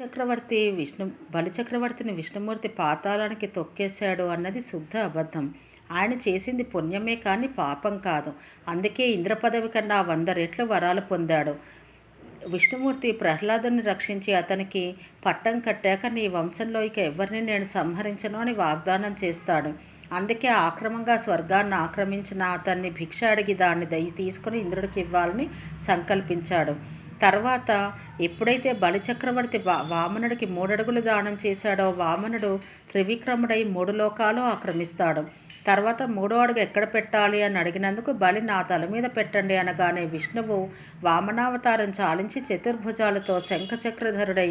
చక్రవర్తి విష్ణు బలిచక్రవర్తిని విష్ణుమూర్తి పాతాళానికి తొక్కేశాడు అన్నది శుద్ధ అబద్ధం. ఆయన చేసింది పుణ్యమే కానీ పాపం కాదు. అందుకే ఇంద్ర పదవి కన్నా వంద రెట్లు వరాలు పొందాడు. విష్ణుమూర్తి ప్రహ్లాదుని రక్షించి అతనికి పట్టం కట్టాక నీ వంశంలో ఇక ఎవరిని నేను సంహరించను అని వాగ్దానం చేస్తాడు. అందుకే ఆక్రమంగా స్వర్గాన్ని ఆక్రమించిన అతన్ని భిక్ష అడిగి దాన్ని దయ తీసుకుని ఇంద్రుడికి ఇవ్వాలని సంకల్పించాడు. తర్వాత ఎప్పుడైతే బలిచక్రవర్తి వామనుడికి మూడడుగులు దానం చేశాడో వామనుడు త్రివిక్రముడై మూడు లోకాలు ఆక్రమిస్తాడు. తర్వాత మూడో అడుగు ఎక్కడ పెట్టాలి అని అడిగినందుకు బలి నా తల మీద పెట్టండి అనగానే విష్ణువు వామనావతారం చాలించి చతుర్భుజాలతో శంఖచక్రధరుడై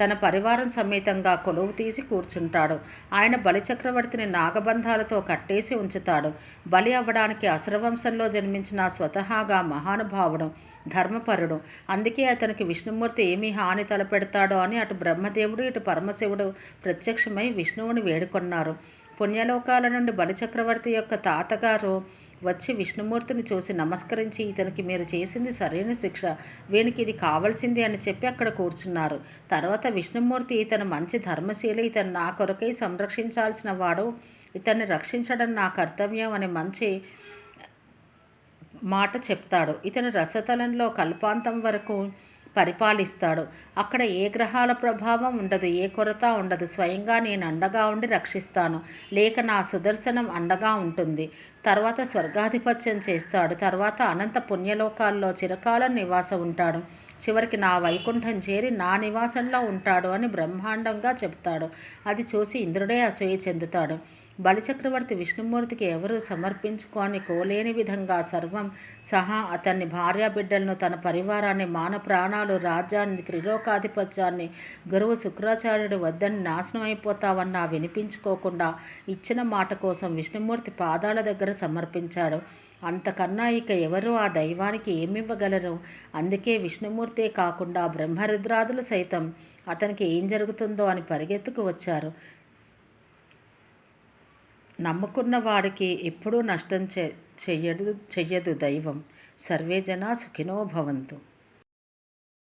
తన పరివారం సమేతంగా కొలువు తీసి కూర్చుంటాడు. ఆయన బలిచక్రవర్తిని నాగబంధాలతో కట్టేసి ఉంచుతాడు. బలి అవ్వడానికి అసురవంశంలో జన్మించిన స్వతహాగా మహానుభావుడు ధర్మపరుడు. అందుకే అతనికి విష్ణుమూర్తి ఏమి హాని తలపెడతాడో అని అటు బ్రహ్మదేవుడు ఇటు పరమశివుడు ప్రత్యక్షమై విష్ణువుని వేడుకొన్నారు. పుణ్యలోకాల నుండి బలిచక్రవర్తి యొక్క తాతగారు వచ్చి విష్ణుమూర్తిని చూసి నమస్కరించి ఇతనికి మీరు చేసింది సరైన శిక్ష వీనికి ఇది కావాల్సింది అని చెప్పి అక్కడ కూర్చున్నారు. తర్వాత విష్ణుమూర్తి ఇతను మంచి ధర్మశీలి ఇతను నా కొరకై సంరక్షించాల్సిన వాడు ఇతన్ని రక్షించడం నా కర్తవ్యం అనే మంచి మాట చెప్తాడు. ఇతను రసతలంలో కల్పాంతం వరకు పరిపాలిస్తాడు. అక్కడ ఏ గ్రహాల ప్రభావం ఉండదు ఏ కొరత ఉండదు. స్వయంగా నేను అండగా ఉండి రక్షిస్తాను. లేక నా సుదర్శనం అండగా ఉంటుంది. తర్వాత స్వర్గాధిపత్యం చేస్తాడు. తర్వాత అనంత పుణ్యలోకాల్లో చిరకాలం నివాసం ఉంటాడు. చివరికి నా వైకుంఠం చేరి నా నివాసంలో ఉంటాడు అని బ్రహ్మాండంగా చెప్తాడు అది చూసి ఇంద్రుడే అసూయ చెందుతాడు. బలిచక్రవర్తి విష్ణుమూర్తికి ఎవరు సమర్పించుకొని కోలేని విధంగా సర్వం సహా అతన్ని భార్యాబిడ్డలను తన పరివారాన్ని మాన ప్రాణాలు రాజ్యాన్ని త్రిలోకాధిపత్యాన్ని గురువు శుక్రాచార్యుడు వద్దని నాశనం అయిపోతావన్నా వినిపించుకోకుండా ఇచ్చిన మాట కోసం విష్ణుమూర్తి పాదాల దగ్గర సమర్పించాడు. అంతకన్నా ఇక ఎవరు ఆ దైవానికి ఏమివ్వగలరు? అందుకే విష్ణుమూర్తే కాకుండా బ్రహ్మరుద్రాదులు సైతం అతనికి ఏం జరుగుతుందో అని పరిగెత్తుకు వచ్చారు. నమ్ముకున్న వాడికి ఎప్పుడూ నష్టం చెయ్యదు చెయ్యదు దైవం. సర్వే జనా సుఖినో భవంతు.